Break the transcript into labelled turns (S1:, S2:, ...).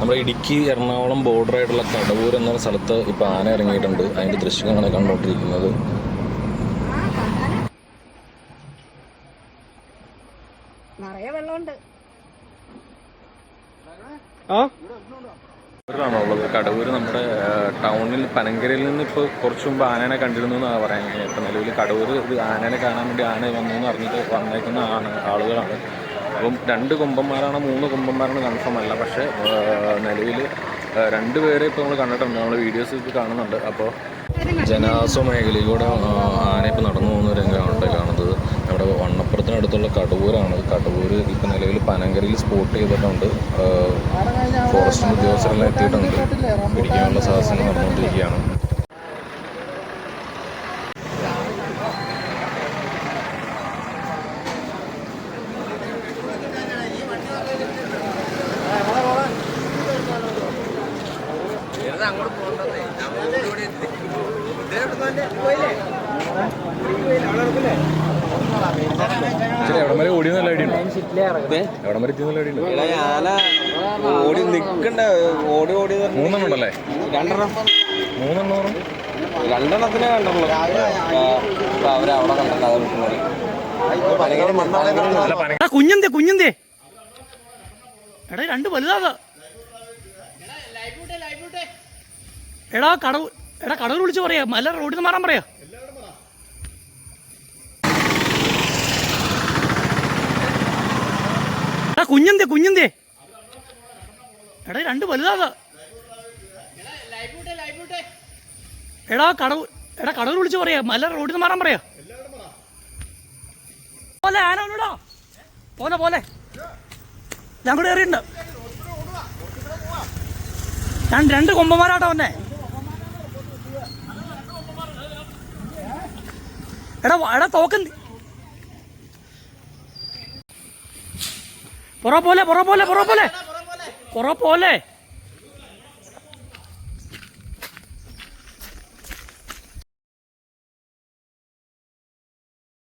S1: നമ്മുടെ ഇടുക്കി എറണാകുളം ബോർഡർ ആയിട്ടുള്ള കടവൂർ എന്ന സ്ഥലത്ത് ഇപ്പോൾ ആന ഇറങ്ങിയിട്ടുണ്ട്. അതിന്റെ ദൃശ്യങ്ങളാണ് കണ്ടുകൊണ്ടിരിക്കുന്നത്
S2: നിറയെ വെള്ളമുണ്ട്.
S1: ഉള്ളത് കടവൂർ നമ്മുടെ ടൗണിൽ പനങ്കരയിൽ നിന്ന് ഇപ്പോൾ കുറച്ച് മുമ്പ് ആനേനെ കണ്ടിരുന്നു എന്നാണ് പറയാൻ ഇപ്പം നിലവിൽ കടവൂർ ഇത് ആനേനെ കാണാൻ വേണ്ടി ആന വന്നു എന്ന് അറിഞ്ഞിട്ട് വന്നേക്കുന്ന ആണ് ആളുകളാണ്. അപ്പം രണ്ട് കുമ്പന്മാരാണോ മൂന്ന് കൊമ്പന്മാരാണ് കൺഫേം അല്ല പക്ഷേ നിലവിൽ രണ്ട് പേരെ ഇപ്പോൾ നമ്മൾ കണ്ടിട്ടുണ്ട്. നമ്മൾ വീഡിയോസ് ഇപ്പോൾ കാണുന്നുണ്ട്. അപ്പോൾ ജനവാസ മേഖലയിലൂടെ ആന ഇപ്പോൾ നടന്നു പോകുന്ന രംഗമാണ് കാണുന്നത് നമ്മുടെ വണ്ണപ്പുറത്തിനടുത്തുള്ള കടവൂരാണ്. കടവൂർ ഇപ്പോൾ നിലവിൽ പനങ്കരയിൽ സ്പോട്ട് ചെയ്തിട്ടുണ്ട്. ഫോറസ്റ്റ് ഉദ്യോഗസ്ഥരെല്ലാം എത്തിയിട്ടുണ്ട്. പിടിക്കാനുള്ള സാഹസങ്ങൾ നടന്നുകൊണ്ടിരിക്കുകയാണ്. എവിടം വരെ ഓടി നല്ല ഐഡിയ ഉണ്ടോ? എവിടം വരെ എത്തി നല്ല ഐഡിയ
S3: ഓടി നിക്കണ്ട ഓടി ഓടി
S1: മൂന്നെണ്ണം ഉണ്ടല്ലേ?
S3: രണ്ടെണ്ണം.
S1: മൂന്നെണ്ണം
S3: രണ്ടെണ്ണത്തിനെ കണ്ടുള്ളൂ. അവരവിടെ കണ്ടല്ല
S4: കുഞ്ഞെന്തേ കുഞ്ഞെന്തേ? എടാ രണ്ട് വലുതാ എടാ കടവ് എടാ കടവ് വിളിച്ച് പറയാ. മല റോഡിൽ നിന്ന് മാറാൻ പറയാ. എടാ കുഞ്ഞെന്തേ കുഞ്ഞെന്തേ. എടാ രണ്ട് വലുതാകാ. എടാ കടവ് എടാ കടവ് വിളിച്ച് പറയാ. മല റോഡിൽ നിന്ന് മാറാൻ പറയാ. പോലെ ആന ഒന്നുടാ പോലെ പോലെ. ഞാൻ കൂടെ കയറിയിട്ടുണ്ട്. ഞാൻ രണ്ട് കൊമ്പന്മാരാട്ടോ വന്നേ. എടാ എടാ തോക്കൻ പുറ പോലെ പുറ പോലെ പുറ പോലെ. പുറ പോലെ.